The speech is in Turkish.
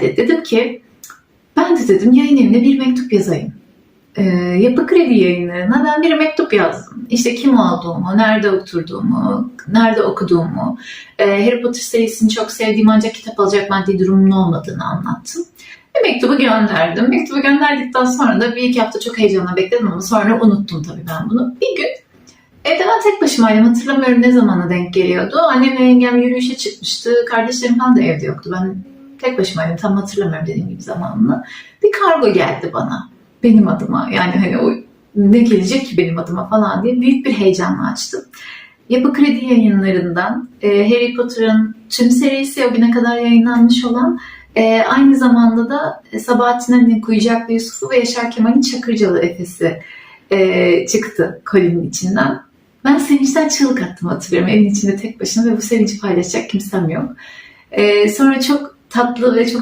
geldi. Dedim ki ben de dedim yayın evine bir mektup yazayım. Ee, Yapı Kredi yayınlarına ben bir mektup yazdım. İşte kim olduğumu, nerede oturduğumu, nerede okuduğumu, e, Harry Potter serisini çok sevdiğim ancak kitap alacak maddi durumun olmadığını anlattım. Ve mektubu gönderdim. Mektubu gönderdikten sonra da bir iki hafta çok heyecanla bekledim ama sonra unuttum tabii ben bunu. Bir gün evde ben tek başımaydım. Hatırlamıyorum ne zamana denk geliyordu. Annem ve yengem yürüyüşe çıkmıştı. Kardeşlerim falan da evde yoktu. Ben tek başımaydım. Tam hatırlamıyorum dediğim gibi zamanını. Bir kargo geldi bana. Benim adıma. Yani hani o ne gelecek ki benim adıma falan diye büyük bir heyecanla açtım. Yapı Kredi yayınlarından e, Harry Potter'ın tüm serisi o güne kadar yayınlanmış olan e, aynı zamanda da Sabahattin Ali'nin Kuyucaklı Yusuf'u ve Yaşar Kemal'in Çakırcalı Efes'i e, çıktı kolinin içinden. Ben sevinçten çığlık attım hatırlıyorum evin içinde tek başına ve bu sevinci paylaşacak kimsem yok. E, sonra çok tatlı ve çok